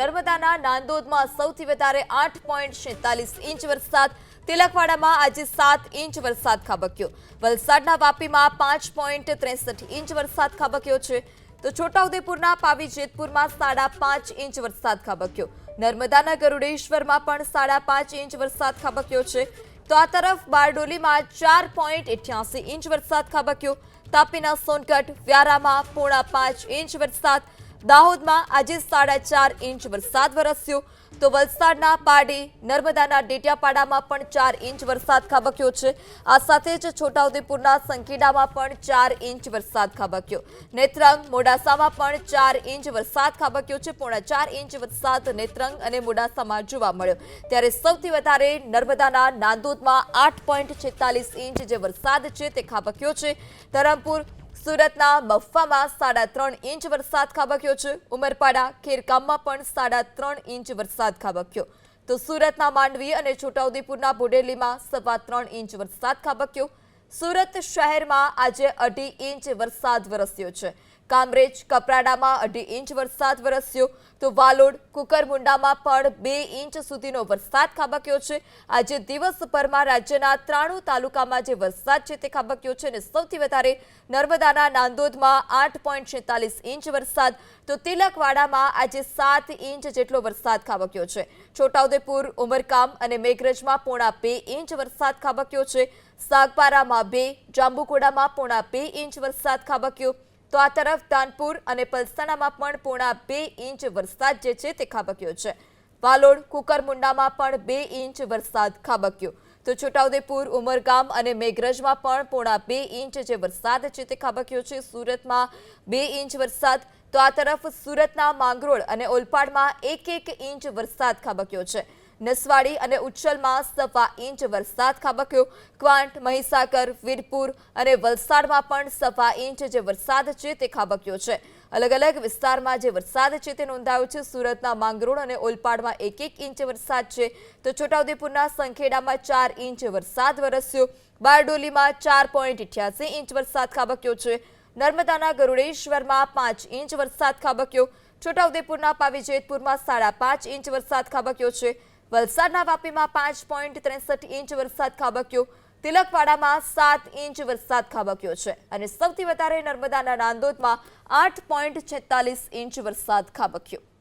નર્મદાના નાંદોદમાં સૌથી વધારે આઠ પોઈન્ટ છેતાલીસ ઇંચ વરસાદ. તિલકવાડામાં આજે સાત ઇંચ વરસાદ ખાબક્યો. વલસાડના વાપીમાં પાંચ પોઈન્ટ ત્રેસઠ ઇંચ વરસાદ ખાબક્યો છે. તો છોટાઉદેપુરના પાવી જેતપુરમાં સાડા પાંચ ઇંચ વરસાદ ખાબક્યો. નર્મદાના ગરુડેશ્વરમાં પણ સાડા પાંચ ઇંચ વરસાદ ખાબક્યો છે. તો આ તરફ બારડોલીમાં ચાર પોઈન્ટ ઇઠ્યાસી ઇંચ વરસાદ ખાબક્યો. તાપીના સોનગઢ, વ્યારામાં પોણા પાંચ ઇંચ વરસાદ. દાહોદમાં આજે સાડા ચાર ઇંચ વરસાદ વરસ્યો. તો વલસાડના પાડી, નર્મદાના ડેટિયાપાડામાં પણ ચાર ઇંચ વરસાદ ખાબક્યો છે. આ સાથે જ છોટાઉદેપુરના સંકીડામાં પણ ચાર ઇંચ વરસાદ ખાબક્યો. નેત્રંગ, મોડાસામાં પણ ચાર ઇંચ વરસાદ ખાબક્યો છે. પોણા ચાર ઇંચ વરસાદ નેત્રંગ અને મોડાસામાં જોવા મળ્યો. ત્યારે સૌથી વધારે નર્મદાના નાંદોદમાં આઠ ઇંચ જે વરસાદ છે તે ખાબક્યો છે. ધરમપુર સુરતના બફામાં સાડા ત્રણ ઇંચ વરસાદ ખાબક્યો છે. ઉમરપાડા ખેરકામમાં પણ સાડા ત્રણ ઇંચ વરસાદ ખાબક્યો. તો સુરતના માંડવી અને છોટાઉદેપુરના બોડેલીમાં સવા ત્રણ ઇંચ વરસાદ ખાબક્યો. સુરત શહેરમાં આજે અઢી ઇંચ વરસાદ વરસ્યો છે. કામરેજ કપરાડામાં અઢી ઇંચ વરસાદ વરસ્યો તો વાલોડ કુકરમુંડામાં પણ બે ઇંચ સુધીનો વરસાદ ખાબક્યો છે. આજે દિવસભરમાં રાજ્યના ત્રાણું તાલુકામાં જે વરસાદ છે તે ખાબક્યો છે અને સૌથી વધારે નર્મદાના નાંદોદમાં આઠ ઇંચ વરસાદ તો તિલકવાડામાં આજે સાત ઇંચ જેટલો વરસાદ ખાબક્યો છે. છોટાઉદેપુર, ઉમરકામ અને મેઘરજમાં પોણા બે ઇંચ વરસાદ ખાબક્યો છે. સાગપારામાં બે જાંબુકોડામાં પોણા બે ઇંચ વરસાદ ખાબક્યો. તો આ તરફ દાનપુર અને પલસાણામાં પણ પોણા બે ઇંચ વરસાદ જે છે તે ખાબક્યો છે. વાલોડ, કુકરમુંડામાં પણ બે ઇંચ વરસાદ ખાબક્યો. તો છોટાઉદેપુર, ઉમરગામ અને મેઘરજમાં પણ પોણા બે ઇંચ જે વરસાદ છે તે ખાબક્યો છે. સુરતમાં બે ઇંચ વરસાદ. તો આ તરફ સુરતના માંગરોળ અને ઓલપાડમાં એક એક ઇંચ વરસાદ ખાબક્યો છે. નસવાડી અને ઉચ્છલમાં સવા ઇંચ વરસાદ ખાબક્યો. ક્વાંટ, મહીસાગર, વીરપુર અને વલસાડમાં પણ સવા ઇંચ જે વરસાદ છે તે ખાબક્યો છે. અલગ અલગ વિસ્તારમાં જે વરસાદ છે તે નોંધાયો છે. સુરતના માંગરોળ અને ઓલપાડમાં એક એક ઇંચ વરસાદ છે. તો છોટાઉદેપુરના સંખેડામાં ચાર ઇંચ વરસાદ વરસ્યો. બારડોલીમાં ચાર પોઈન્ટ અઠ્યાસી ઇંચ વરસાદ ખાબક્યો છે. નર્મદાના ગરુડેશ્વરમાં પાંચ ઇંચ વરસાદ ખાબક્યો. છોટાઉદેપુરના પાવીજેતપુરમાં સાડા પાંચ ઇંચ વરસાદ ખાબક્યો છે. વલસાડના વાપીમાં પાંચ પોઈન્ટ ત્રેસઠ ઇંચ વરસાદ ખાબક્યો. તિલકવાડામાં સાત ઇંચ વરસાદ ખાબક્યો છે અને સૌથી વધારે નર્મદાના નાંદોદમાં આઠ પોઈન્ટ છેતાલીસ ઇંચ વરસાદ ખાબક્યો.